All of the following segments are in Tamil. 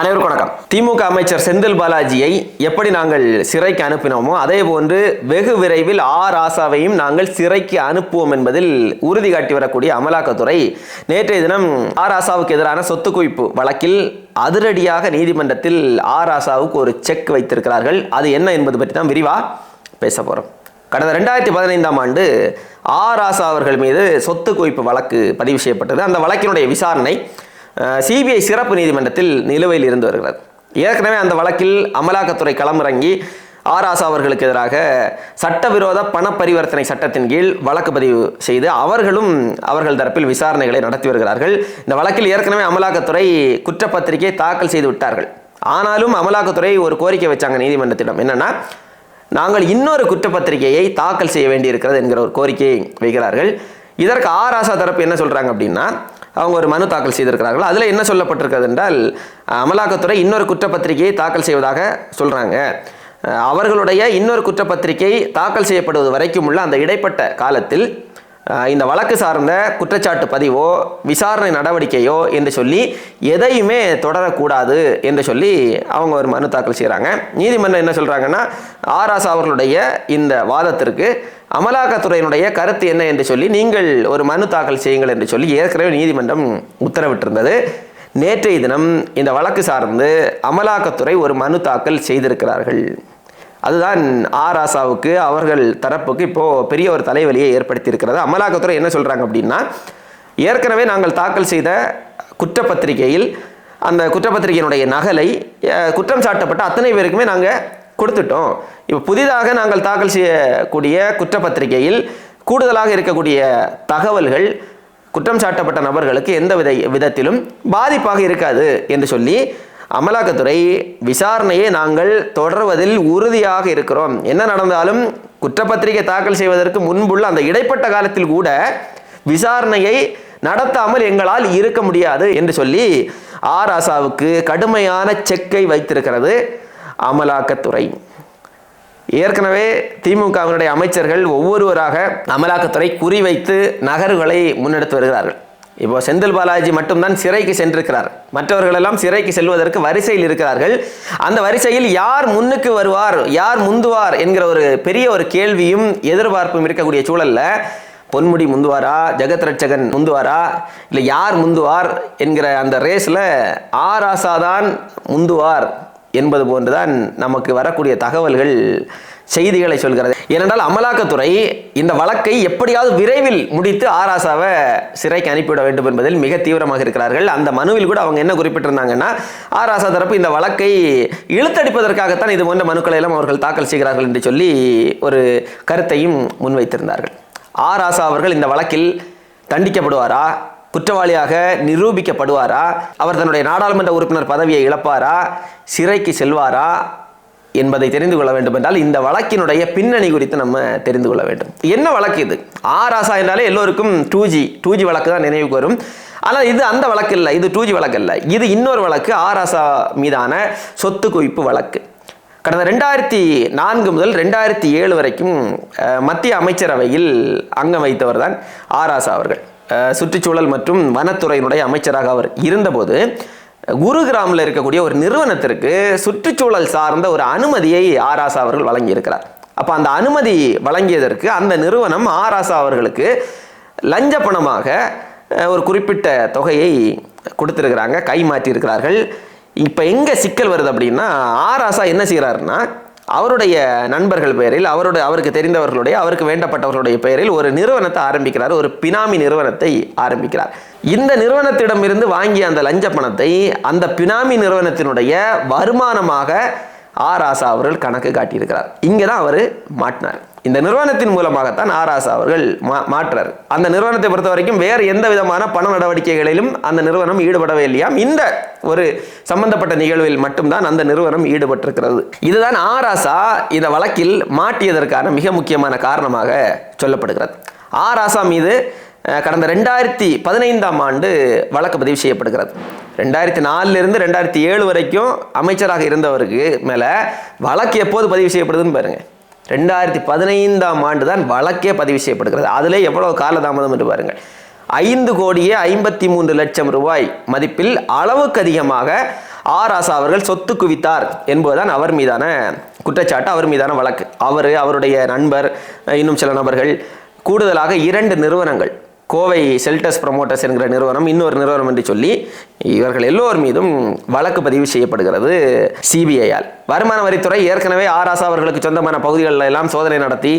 அனைவருக்கும் வணக்கம். திமுக அமைச்சர் செந்தில் பாலாஜியை எப்படி நாங்கள் சிறைக்கு அனுப்பினோமோ அதே போன்று வெகு விரைவில் ஆ ராசாவையும் நாங்கள் சிறைக்கு அனுப்புவோம் என்பதில் உறுதி காட்டி வரக்கூடிய அமலாக்கத்துறை நேற்றைய தினம் ஆ ராசாவுக்கு எதிரான சொத்து குவிப்பு வழக்கில் அதிரடியாக நீதிமன்றத்தில் ஆ ராசாவுக்கு ஒரு செக் வைத்திருக்கிறார்கள். அது என்ன என்பது பற்றி தான் விரிவா பேச போறோம். கடந்த ரெண்டாயிரத்தி பதினைந்தாம் ஆண்டு ஆ ராசா அவர்கள் மீது சொத்து குவிப்பு வழக்கு பதிவு செய்யப்பட்டது. அந்த வழக்கினுடைய விசாரணை சிபிஐ சிறப்பு நீதிமன்றத்தில் நிலுவையில் இருந்து வருகிறது ஏற்கனவே அந்த வழக்கில் அமலாக்கத்துறை களமிறங்கி ஆராசா அவர்களுக்கு எதிராக சட்டவிரோத பண பரிவர்த்தனை சட்டத்தின் கீழ் வழக்கு பதிவு செய்து அவர்களும் அவர்கள் தரப்பில் விசாரணைகளை நடத்தி வருகிறார்கள். இந்த வழக்கில் ஏற்கனவே அமலாக்கத்துறை குற்றப்பத்திரிகை தாக்கல் செய்து விட்டார்கள். ஆனாலும் அமலாக்கத்துறை ஒரு கோரிக்கை வச்சாங்க நீதிமன்றத்திடம். என்னன்னா நாங்கள் இன்னொரு குற்றப்பத்திரிகையை தாக்கல் செய்ய வேண்டியிருக்கிறது என்கிற ஒரு கோரிக்கையை வைக்கிறார்கள். இதற்கு ஆராசா தரப்பு என்ன சொல்றாங்க அப்படின்னா அவங்க ஒரு மனு தாக்கல் செய்திருக்கிறார்கள் அதில் என்ன சொல்லப்பட்டிருக்கிறது என்றால் அமலாக்கத்துறை இன்னொரு குற்றப்பத்திரிகையை தாக்கல் செய்வதாக சொல்கிறாங்க அவர்களுடைய இன்னொரு குற்றப்பத்திரிகை தாக்கல் செய்யப்படுவது வரைக்கும் உள்ள அந்த இடைப்பட்ட காலத்தில் இந்த வழக்கு சார்ந்த குற்றச்சாட்டு பதிவோ விசாரணை நடவடிக்கையோ என்று சொல்லி எதையுமே தொடரக்கூடாது என்று சொல்லி அவங்க ஒரு மனு தாக்கல் செய்கிறாங்க நீதிமன்றம் என்ன சொல்கிறாங்கன்னா ஆராசா அவர்களுடைய இந்த வாதத்திற்கு அமலாக்கத்துறையினுடைய கருத்து என்ன என்று சொல்லி நீங்கள் ஒரு மனு தாக்கல் செய்யுங்கள் என்று சொல்லி ஏற்கனவே நீதிமன்றம் உத்தரவிட்டிருந்தது. நேற்றைய தினம் இந்த வழக்கு சார்ந்து அமலாக்கத்துறை ஒரு மனு தாக்கல் செய்திருக்கிறார்கள். அதுதான் ஆ ராசாவுக்கு அவர்கள் தரப்புக்கு இப்போது பெரிய ஒரு தலைவலியை ஏற்படுத்தி இருக்கிறது அமலாக்கத்துறை என்ன சொல்கிறாங்க அப்படின்னா ஏற்கனவே நாங்கள் தாக்கல் செய்த குற்றப்பத்திரிகையில் அந்த குற்றப்பத்திரிகையினுடைய நகலை குற்றம் சாட்டப்பட்ட அத்தனை பேருக்குமே நாங்கள் கொடுத்துட்டோம். இப்போ புதிதாக நாங்கள் தாக்கல் செய்யக்கூடிய குற்றப்பத்திரிகையில் கூடுதலாக இருக்கக்கூடிய தகவல்கள் குற்றம் சாட்டப்பட்ட நபர்களுக்கு எந்த வித விதத்திலும் பாதிப்பாக இருக்காது என்று சொல்லி அமலாக்கத்துறை விசாரணையை நாங்கள் தொடர்வதில் உறுதியாக இருக்கிறோம். என்ன நடந்தாலும் குற்றப்பத்திரிகை தாக்கல் செய்வதற்கு முன்புள்ள அந்த இடைப்பட்ட காலத்தில் கூட விசாரணையை நடத்தாமல் எங்களால் இருக்க முடியாது என்று சொல்லி ஆர் ஆசாவுக்கு கடுமையான செக்கை வைத்திருக்கிறது அமலாக்கத்துறை. ஏற்கனவே திமுகவினுடைய அமைச்சர்கள் ஒவ்வொருவராக அமலாக்கத்துறை குறிவைத்து நகர்வுகளை முன்னெடுத்து வருகிறார்கள். இப்போ செந்தில் பாலாஜி மட்டும்தான் சிறைக்கு சென்றிருக்கிறார். மற்றவர்களெல்லாம் சிறைக்கு செல்வதற்கு வரிசையில் இருக்கிறார்கள். அந்த வரிசையில் யார் முன்னுக்கு வருவார் யார் முந்துவார் என்கிற ஒரு பெரிய ஒரு கேள்வியும் எதிர்பார்ப்பும் இருக்கக்கூடிய சூழல்ல பொன்முடி முந்துவாரா ஜெகத் ரட்சகன் முந்துவாரா இல்லை யார் முந்துவார் என்கிற அந்த ரேஸில் ஆராசாதான் முந்துவார் என்பது போன்றுதான் நமக்கு வரக்கூடிய தகவல்கள். செய்திகளை சொல்கிறது. ஏனென்றால் அமலாக்கத்துறை இந்த வழக்கை எப்படியாவது விரைவில் முடித்து ஆராசாவை சிறைக்கு அனுப்பிவிட வேண்டும் என்பதில் மிக தீவிரமாக இருக்கிறார்கள். அந்த மனுவில் கூட அவங்க என்ன குறிப்பிட்டிருந்தாங்கன்னா ஆராசா தரப்பு இந்த வழக்கை இழுத்தடிப்பதற்காகத்தான் இது போன்ற மனுக்களை எல்லாம் அவர்கள் தாக்கல் செய்கிறார்கள் என்று சொல்லி ஒரு கருத்தையும் முன்வைத்திருந்தார்கள். ஆராசா அவர்கள் இந்த வழக்கில் தண்டிக்கப்படுவாரா? குற்றவாளியாக நிரூபிக்கப்படுவாரா? அவர் தன்னுடைய நாடாளுமன்ற உறுப்பினர் பதவியை இழப்பாரா? சிறைக்கு செல்வாரா? என்பதை தெரிந்து கொள்ள வேண்டும் என்றால் இந்த வழக்கினுடைய பின்னணி குறித்து நம்ம தெரிந்து கொள்ள வேண்டும். என்ன வழக்கு இது? ஆராசா என்றாலே எல்லோருக்கும் டூ ஜி டூ ஜி வழக்கு தான் நினைவுக்கு வரும் ஆனால் இது அந்த வழக்கு இல்லை இது டூ ஜி வழக்கு இல்லை இது இன்னொரு வழக்கு ஆராசா மீதான சொத்து குவிப்பு வழக்கு. கடந்த ரெண்டாயிரத்தி நான்கு முதல் ரெண்டாயிரத்தி ஏழு வரைக்கும் மத்திய அமைச்சரவையில் அங்கம் வைத்தவர் தான் ஆராசா அவர்கள். சுற்றுச்சூழல் மற்றும் வனத்துறையினுடைய அமைச்சராக அவர் இருந்தபோது குருகிராமில் இருக்கக்கூடிய ஒரு நிறுவனத்திற்கு சுற்றுச்சூழல் சார்ந்த ஒரு அனுமதியை ஆராசா அவர்கள் வழங்கியிருக்கிறார். அப்போ அந்த அனுமதி வழங்கியதற்கு அந்த நிறுவனம் ஆராசா அவர்களுக்கு லஞ்ச பணமாக ஒரு குறிப்பிட்ட தொகையை கொடுத்துருக்கிறாங்க. கை மாற்றியிருக்கிறார்கள். இப்போ எங்கே சிக்கல் வருது அப்படின்னா ஆராசா என்ன செய்கிறாருன்னா அவருடைய நண்பர்கள் பெயரில் அவருடைய அவருக்கு தெரிந்தவர்களுடைய அவருக்கு வேண்டப்பட்டவர்களுடைய பெயரில் ஒரு நிறுவனத்தை ஆரம்பிக்கிறார். ஒரு பினாமி நிறுவனத்தை ஆரம்பிக்கிறார். இந்த நிறுவனத்திடமிருந்து வாங்கிய அந்த லஞ்ச பணத்தை அந்த பினாமி நிறுவனத்தினுடைய வருமானமாக ஆராசா அவர்கள் கணக்கு காட்டியிருக்கிறார். இங்கே தான் அவர் மாட்டினார். இந்த நிறுவனத்தின் மூலமாகத்தான் ஆராசா அவர்கள் மா மாற்றார். அந்த நிறுவனத்தை பொறுத்த வரைக்கும் வேறு எந்த விதமான பண நடவடிக்கைகளிலும் அந்த நிறுவனம் ஈடுபடவே இல்லையாம். இந்த ஒரு சம்பந்தப்பட்ட நிகழ்வில் மட்டும்தான் அந்த நிறுவனம் ஈடுபட்டிருக்கிறது. இதுதான் ஆராசா இந்த வழக்கில் மாட்டியதற்கான மிக முக்கியமான காரணமாக சொல்லப்படுகிறது. ஆராசா மீது கடந்த ரெண்டாயிரத்தி பதினைந்தாம் ஆண்டு வழக்கு பதிவு செய்யப்படுகிறது. ரெண்டாயிரத்தி நாலுலேருந்து ரெண்டாயிரத்தி ஏழு வரைக்கும் அமைச்சராக இருந்தவருக்கு மேலே வழக்கு எப்போது பதிவு செய்யப்படுதுன்னு பாருங்கள் ரெண்டாயிரத்தி பதினைந்தாம் ஆண்டு தான் வழக்கே பதிவு செய்யப்படுகிறது. அதிலே எவ்வளவு காலதாமதம் என்று பாருங்கள் ஐந்து கோடியே ஐம்பத்தி மூன்று லட்சம் ரூபாய் மதிப்பில் அளவுக்கு அதிகமாக ஆர் ஆசா அவர்கள் சொத்து குவித்தார் என்பதுதான் அவர் மீதான குற்றச்சாட்டு அவர் மீதான வழக்கு. அவர் அவருடைய நண்பர் இன்னும் சில நபர்கள் கூடுதலாக இரண்டு நிறுவனங்கள் கோவை செல்டஸ் ப்ரமோட்டர்ஸ் என்கிற நிறுவனம் இன்னொரு நிறுவனம் என்று சொல்லி இவர்கள் எல்லோர் மீதும் வழக்கு பதிவு செய்யப்படுகிறது சிபிஐயால் வருமான வரித்துறை ஏற்கனவே ஆர் ஆசா அவர்களுக்கு சொந்தமான பகுதிகளில் எல்லாம் சோதனை நடத்தி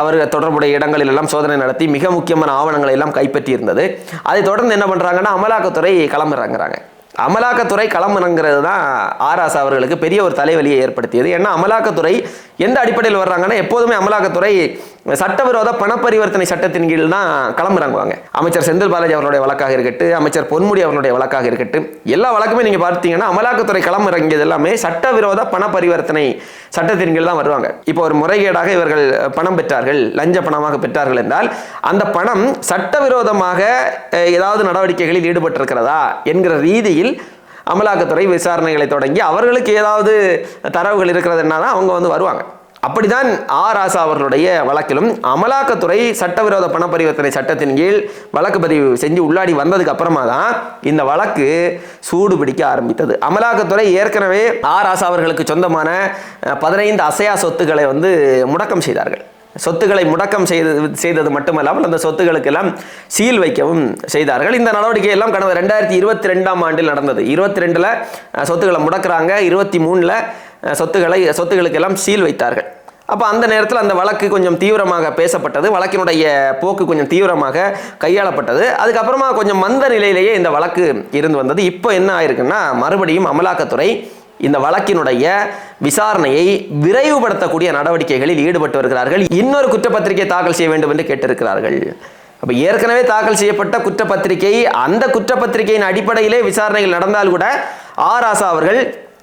அவர்கள் தொடர்புடைய இடங்களில் எல்லாம் சோதனை நடத்தி மிக முக்கியமான ஆவணங்களை எல்லாம் கைப்பற்றி இருந்தது அதை தொடர்ந்து என்ன பண்ணுறாங்கன்னா அமலாக்கத்துறை களமிறங்குறாங்க. அமலாக்கத்துறை களமிறங்கிறது தான் ஆராசா அவர்களுக்கு பெரிய ஒரு தலைவலியை ஏற்படுத்தியது. ஏன்னா அமலாக்கத்துறை எந்த அடிப்படையில் வர்றாங்கன்னா எப்போதுமே அமலாக்கத்துறை சட்டவிரோத பணப்பரிவர்த்தனை சட்டத்தின் கீழ் தான் களமிறங்குவாங்க அமைச்சர் செந்தில் பாலாஜி அவர்களுடைய வழக்காக இருக்கட்டும் அமைச்சர் பொன்முடி அவர்களுடைய வழக்காக இருக்கட்டும் எல்லா வழக்குமே நீங்கள் பார்த்தீங்கன்னா அமலாக்கத்துறை களமிறங்கியது எல்லாமே சட்டவிரோத பண பரிவர்த்தனை சட்டத்தின் கீழ் தான் வருவாங்க. இப்போ ஒரு முறைகேடாக இவர்கள் பணம் பெற்றார்கள் லஞ்ச பணமாக பெற்றார்கள் என்றால் அந்த பணம் சட்டவிரோதமாக ஏதாவது நடவடிக்கைகளில் ஈடுபட்டிருக்கிறதா என்கிற ரீதியில் அமலாக்கத்துறை விசாரணைகளை தொடங்கி அவர்களுக்கு ஏதாவது தரவுகள் இருக்கிறதுனால தான் அவங்க வந்து வருவாங்க. அப்படிதான் ஆர் ஆசா அவர்களுடைய வழக்கிலும் அமலாக்கத்துறை சட்டவிரோத பண பரிவர்த்தனை சட்டத்தின் கீழ் வழக்கு பதிவு செஞ்சு உள்ளாடி வந்ததுக்கு அப்புறமா தான் இந்த வழக்கு சூடு பிடிக்க ஆரம்பித்தது. அமலாக்கத்துறை ஏற்கனவே ஆர் ஆசா அவர்களுக்கு சொந்தமான பதினைந்து அசையா சொத்துக்களை வந்து முடக்கம் செய்தார்கள். சொத்துக்களை முடக்கம் செய்தது செய்தது மட்டுமல்லாமல் அந்த சொத்துக்களுக்கெல்லாம் சீல் வைக்கவும் செய்தார்கள். இந்த நடவடிக்கை எல்லாம் கடந்த ரெண்டாயிரத்தி இருபத்தி ரெண்டாம் ஆண்டில் நடந்தது. இருபத்தி ரெண்டில் சொத்துக்களை முடக்கிறாங்க. இருபத்தி மூணில் சொத்துக்களை சொத்துக்களுக்கெல்லாம் சீல் வைத்தார்கள். அப்போ அந்த நேரத்தில் அந்த வழக்கு கொஞ்சம் தீவிரமாக பேசப்பட்டது. வழக்கினுடைய போக்கு கொஞ்சம் தீவிரமாக கையாளப்பட்டது. அதுக்கப்புறமா கொஞ்சம் மந்த நிலையிலேயே இந்த வழக்கு இருந்து வந்தது. இப்போ என்ன ஆயிருக்குன்னா மறுபடியும் அமலாக்கத்துறை இந்த வழக்கினுடைய விசாரணையை விரைவுபடுத்தக்கூடிய நடவடிக்கைகளில் ஈடுபட்டு வருகிறார்கள். இன்னொரு குற்றப்பத்திரிகை தாக்கல் செய்ய வேண்டும் என்று கேட்டிருக்கிறார்கள். அப்போ ஏற்கனவே தாக்கல் செய்யப்பட்ட குற்றப்பத்திரிகை அந்த குற்றப்பத்திரிகையின் அடிப்படையிலே விசாரணைகள் நடந்தால் கூட ஆர் ஆசா அவர்கள்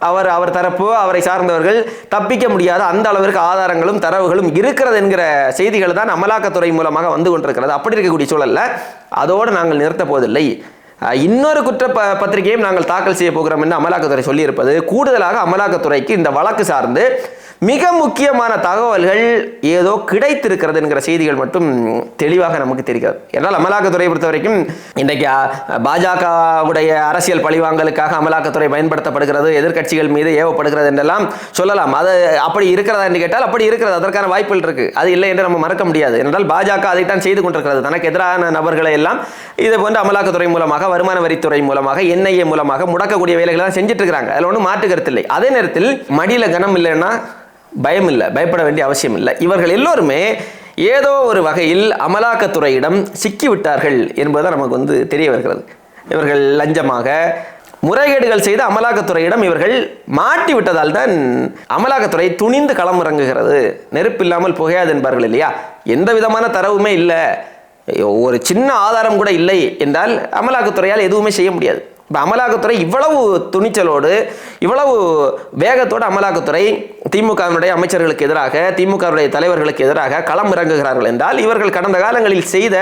அவர் அவர் தரப்பு அவரை சார்ந்தவர்கள் தப்பிக்க முடியாத அந்த அளவிற்கு ஆதாரங்களும் தரவுகளும் இருக்கிறது என்கிற செய்திகள் தான் அமலாக்கத்துறை மூலமாக வந்து கொண்டிருக்கிறது. அப்படி இருக்கக்கூடிய சூழல்ல அதோடு நாங்கள் நிறுத்தப் போவதில்லை. இன்னொரு குற்ற ப பத்திரிகையும் நாங்கள் தாக்கல் செய்ய போகிறோம் என்று அமலாக்கத்துறை சொல்லியிருப்பது. கூடுதலாக அமலாக்கத்துறைக்கு இந்த வழக்கு சார்ந்து மிக முக்கியமான தகவல்கள் ஏதோ கிடைத்திருக்கிறது என்கிற செய்திகள் மட்டும் தெளிவாக நமக்கு தெரிகிறது. என்றால் அமலாக்கத்துறையை பொறுத்த வரைக்கும் இன்றைக்கு பாஜகவுடைய அரசியல் பழிவாங்கலுக்காக அமலாக்கத்துறை பயன்படுத்தப்படுகிறது எதிர்க்கட்சிகள் மீது ஏவப்படுகிறது என்றெல்லாம் சொல்லலாம். அது அப்படி இருக்கிறதா என்று கேட்டால் அப்படி இருக்கிறது. அதற்கான வாய்ப்புகள் இருக்கு. அது இல்லை என்று நம்ம மறக்க முடியாது. என்றால் பாஜக அதைத்தான் செய்து கொண்டிருக்கிறது. தனக்கு எதிரான நபர்களை எல்லாம் இது போன்ற அமலாக்கத்துறை மூலமாக வருமான வரித்துறை மூலமாக என்ஐஏ மூலமாக முடக்கக்கூடிய வேலைகளை தான் செஞ்சுட்டு இருக்கிறாங்க. அதில் ஒன்றும் மாற்று கருத்து இல்லை. அதே நேரத்தில் மடியில் கனம் இல்லைன்னா பயம் இல்லை பயப்பட வேண்டிய அவசியம் இல்லை இவர்கள் எல்லோருமே ஏதோ ஒரு வகையில் அமலாக்கத்துறையிடம் சிக்கிவிட்டார்கள் என்பதுதான் நமக்கு வந்து தெரிய வருகிறது. இவர்கள் லஞ்சமாக முறைகேடுகள் செய்து அமலாக்கத்துறையிடம் இவர்கள் மாட்டி விட்டதால் தான் அமலாக்கத்துறை துணிந்து களமிறங்குகிறது நெருப்பில்லாமல் புகையாது என்பார்கள் இல்லையா? எந்த விதமான தரவுமே இல்லை. ஒரு சின்ன ஆதாரம் கூட இல்லை என்றால் அமலாக்கத்துறையால் எதுவுமே செய்ய முடியாது. இப்போ அமலாக்கத்துறை இவ்வளவு துணிச்சலோடு இவ்வளவு வேகத்தோடு அமலாக்கத்துறை திமுகவினுடைய அமைச்சர்களுக்கு எதிராக திமுகவுடைய தலைவர்களுக்கு எதிராக களம் இறங்குகிறார்கள் என்றால் இவர்கள் கடந்த காலங்களில் செய்த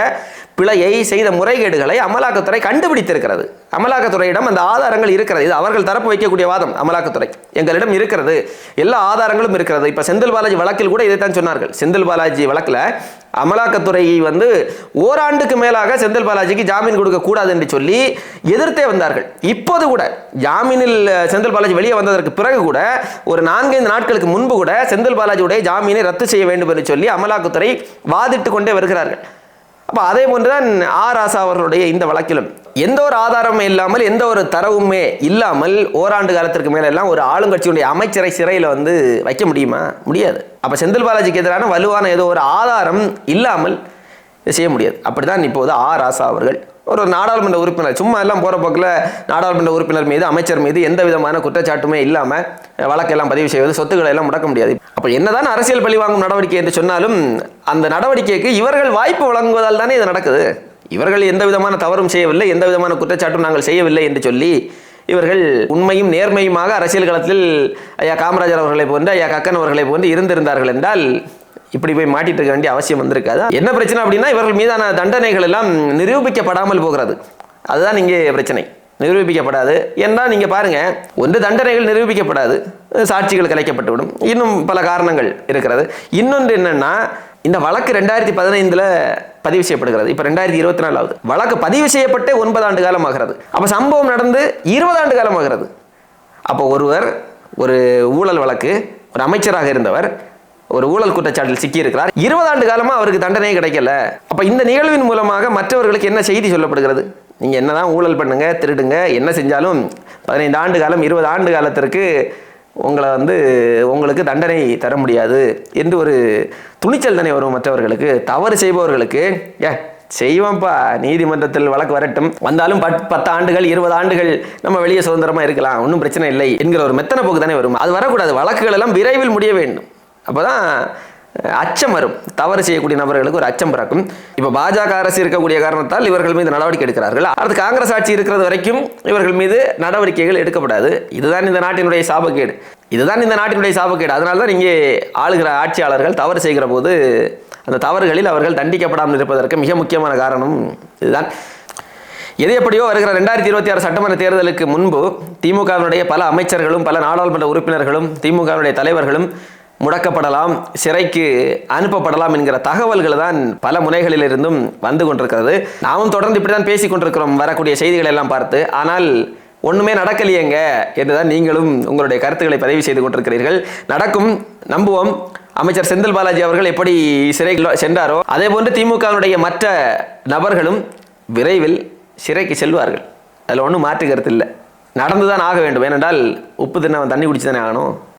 பிழையை செய்த முறைகேடுகளை அமலாக்கத்துறை கண்டுபிடித்திருக்கிறது. அமலாக்கத்துறையிடம் அந்த ஆதாரங்கள் இருக்கிறது. இது அவர்கள் தரப்பு வைக்கக்கூடிய வாதம் அமலாக்கத்துறை. எங்களிடம் இருக்கிறது. எல்லா ஆதாரங்களும் இருக்கிறது. இப்போ செந்தில் பாலாஜி வழக்கில் கூட இதைத்தான் சொன்னார்கள். செந்தில் பாலாஜி வழக்கில் அமலாக்கத்துறை வந்து ஓராண்டுக்கு மேலாக செந்தில் பாலாஜிக்கு ஜாமீன் கொடுக்க கூடாது என்று சொல்லி எதிர்த்தே வந்தார்கள். இப்போது கூட ஜாமீனில் செந்தில் பாலாஜி வெளியே வந்ததற்கு பிறகு கூட ஒரு நான்கைந்து நாட்கள் நாட்களுக்கு முன்பு கூட செந்தில் பாலாஜியுடைய ஜாமீனை ரத்து செய்ய வேண்டும் என்று சொல்லி அமலாக்கத்துறை வாதிட்டு கொண்டே வருகிறார்கள். அப்போ அதே போன்றுதான் ஆர் ஆசா அவர்களுடைய இந்த வழக்கிலும். எந்த ஒரு ஆதாரமும் இல்லாமல் எந்த ஒரு தரவுமே இல்லாமல் ஓராண்டு காலத்திற்கு மேலே எல்லாம் ஒரு ஆளுங்கட்சியுடைய அமைச்சரை சிறையில் வந்து வைக்க முடியுமா? முடியாது. அப்போ செந்தில் பாலாஜிக்கு எதிரான வலுவான ஏதோ ஒரு ஆதாரம் இல்லாமல் செய்ய முடியாது. அப்படிதான் இப்போது ஆர் ராசா அவர்கள் ஒரு நாடாளுமன்ற உறுப்பினர் சும்மா எல்லாம் போகிற போக்கில் நாடாளுமன்ற உறுப்பினர் மீது அமைச்சர் மீது எந்த விதமான குற்றச்சாட்டுமே இல்லாமல் வழக்கெல்லாம் பதிவு செய்வது சொத்துக்களை எல்லாம் முடக்க முடியாது. அப்போ என்னதான் அரசியல் பழி வாங்கும் நடவடிக்கை என்று சொன்னாலும் அந்த நடவடிக்கைக்கு இவர்கள் வாய்ப்பு வழங்குவதால் தானே இது நடக்குது. இவர்கள் எந்த விதமான தவறும் செய்யவில்லை எந்த விதமான குற்றச்சாட்டும் நாங்கள் செய்யவில்லை என்று சொல்லி இவர்கள் உண்மையும் நேர்மையுமாக அரசியல் களத்தில் ஐயா காமராஜர் அவர்களை போன்று ஐயா கக்கன் அவர்களை போன்று இருந்திருந்தார்கள் என்றால் இப்படி போய் மாட்டிட்டு இருக்க வேண்டிய அவசியம் வந்திருக்காது. என்ன பிரச்சனை அப்படின்னா இவர்கள் மீதான தண்டனைகள் எல்லாம் நிரூபிக்கப்படாமல் போகிறது. அதுதான் இங்கே பிரச்சனை. நிரூபிக்கப்படாது. என்றால் நீங்கள் பாருங்க ஒன்று தண்டனைகள் நிரூபிக்கப்படாது சாட்சிகள் கலைக்கப்பட்டுவிடும். இன்னும் பல காரணங்கள் இருக்கிறது. இன்னொன்று என்னென்னா இந்த வழக்கு ரெண்டாயிரத்தி பதினைந்தில் பதிவு செய்யப்படுகிறது. இப்போ ரெண்டாயிரத்தி இருபத்தி நாலாவது. வழக்கு பதிவு செய்யப்பட்டே ஒன்பது ஆண்டு காலம் ஆகிறது அப்போ சம்பவம் நடந்து இருபது ஆண்டு காலம் ஆகிறது அப்போ ஒருவர் ஒரு ஊழல் வழக்கு ஒரு அமைச்சராக இருந்தவர் ஒரு ஊழல் குற்றச்சாட்டில் சிக்கியிருக்கிறார். இருபது ஆண்டு காலமாக அவருக்கு தண்டனையே கிடைக்கல. அப்ப இந்த நிகழ்வின் மூலமாக மற்றவர்களுக்கு என்ன செய்தி சொல்லப்படுகிறது? நீங்க என்னதான் ஊழல் பண்ணுங்க திருடுங்க என்ன செஞ்சாலும் பதினைந்து ஆண்டு காலம் இருபது ஆண்டு காலத்திற்கு உங்களை வந்து உங்களுக்கு தண்டனை தர முடியாது என்று ஒரு துணிச்சல் தானே வரும் மற்றவர்களுக்கு. தவறு செய்பவர்களுக்கு ஏ செய்வோம்ப்பா நீதிமன்றத்தில் வழக்கு வரட்டும். வந்தாலும் பத் பத்து ஆண்டுகள் இருபது ஆண்டுகள் நம்ம வெளியே சுதந்திரமா இருக்கலாம். ஒன்றும் பிரச்சனை இல்லை என்கிற ஒரு மெத்தனை போக்கு தானே வரும். அது வரக்கூடாது. வழக்குகள் எல்லாம் விரைவில் முடிய வேண்டும். அப்போ தான் அச்சம் வரும். தவறு செய்யக்கூடிய நபர்களுக்கு ஒரு அச்சம் பிறக்கும். இப்போ பாஜக அரசு இருக்கக்கூடிய காரணத்தால் இவர்கள் மீது நடவடிக்கை எடுக்கிறார்கள். அடுத்து காங்கிரஸ் ஆட்சி இருக்கிறது வரைக்கும் இவர்கள் மீது நடவடிக்கைகள் எடுக்கப்படாது. இதுதான் இந்த நாட்டினுடைய சாபக்கேடு. இதுதான் இந்த நாட்டினுடைய சாபக்கேடு. அதனால தான் இங்கே ஆளுகிற ஆட்சியாளர்கள் தவறு செய்கிற போது அந்த தவறுகளில் அவர்கள் தண்டிக்கப்படாமல் இருப்பதற்கு மிக முக்கியமான காரணம் இதுதான். எது எப்படியோ வருகிற ரெண்டாயிரத்தி இருபத்தி ஆறு சட்டமன்ற தேர்தலுக்கு முன்பு திமுகவினுடைய பல அமைச்சர்களும் பல நாடாளுமன்ற உறுப்பினர்களும் திமுகவினுடைய தலைவர்களும் முடக்கப்படலாம் சிறைக்கு அனுப்பப்படலாம் என்கிற தகவல்கள் தான் பல முனைகளில் இருந்தும் வந்து கொண்டிருக்கிறது. நாமும் தொடர்ந்து இப்படி தான் பேசிக் கொண்டிருக்கிறோம் வரக்கூடிய செய்திகளை எல்லாம் பார்த்து. ஆனால் ஒன்றுமே நடக்கலையேங்க என்றுதான் நீங்களும் உங்களுடைய கருத்துக்களை பதிவு செய்து கொண்டிருக்கிறீர்கள். நடக்கும் நம்புவோம். அமைச்சர் செந்தில் பாலாஜி அவர்கள் எப்படி சிறைக்கு சென்றாரோ அதே போன்று திமுகவினுடைய மற்ற நபர்களும் விரைவில் சிறைக்கு செல்வார்கள். அதில் ஒன்றும் மாற்று கருத்து இல்லை. நடந்துதான் ஆக வேண்டும். ஏனென்றால் உப்பு தின்னவன் தண்ணி குடிச்சு தானே ஆகணும்.